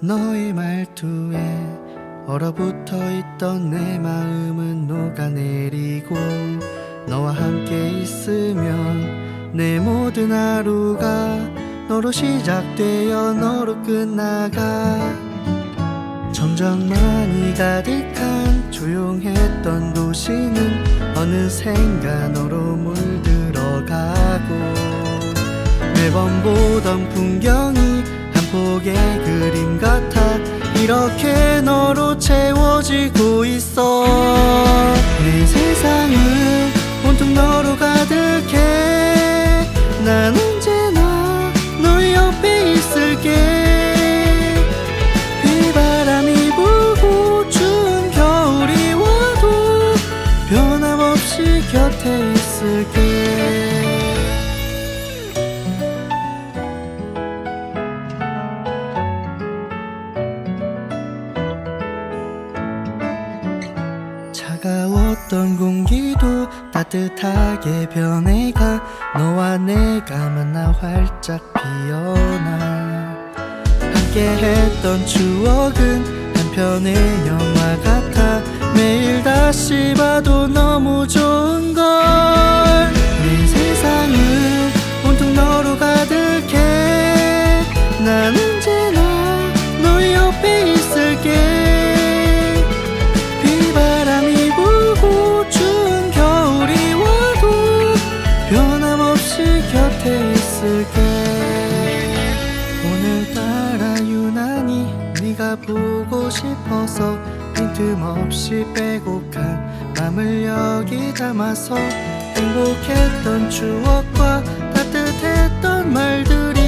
너의 말투에 얼어붙어 있던 내 마음은 녹아내리고 너와 함께 있으면 내 모든 하루가 너로 시작되어 너로 끝나가. 점점 많이 가득한 조용했던 도시는 어느샌가 너로 물들어가고 매번 보던 풍경이 이렇게 너로 채워지고 있어. 내 세상은 온통 너로 가득해. 난 언제나 너의 옆에 있을게. 비바람이 불고 추운 겨울이 와도 변함없이 곁에 있을게 차가웠던 공기도 따뜻하게 변해가 너와 내가 만나 활짝 피어나. 함께 했던 추억은 한 편의 영화 같아. 매일 다시 봐도 너무 좋은 걸 보고 싶어서 빈틈 없이 빼곡한 맘을 여기 담아서 행복했던 추억과 따뜻했던 말들이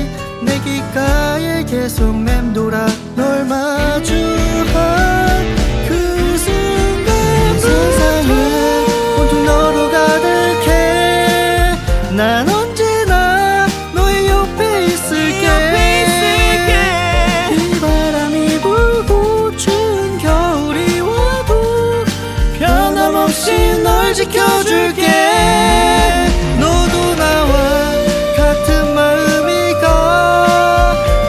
내 귓가에 계속 없이 널 지켜줄게. 너도 나와 같은 마음이가.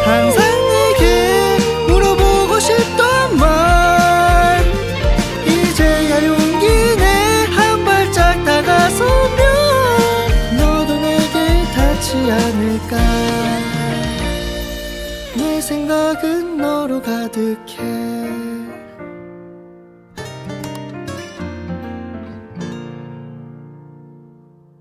항상 내게 물어보고 싶던 말. 이제야 용기 내 한 발짝 다가서면 너도 내게 닿지 않을까. 내 생각은 너로 가득해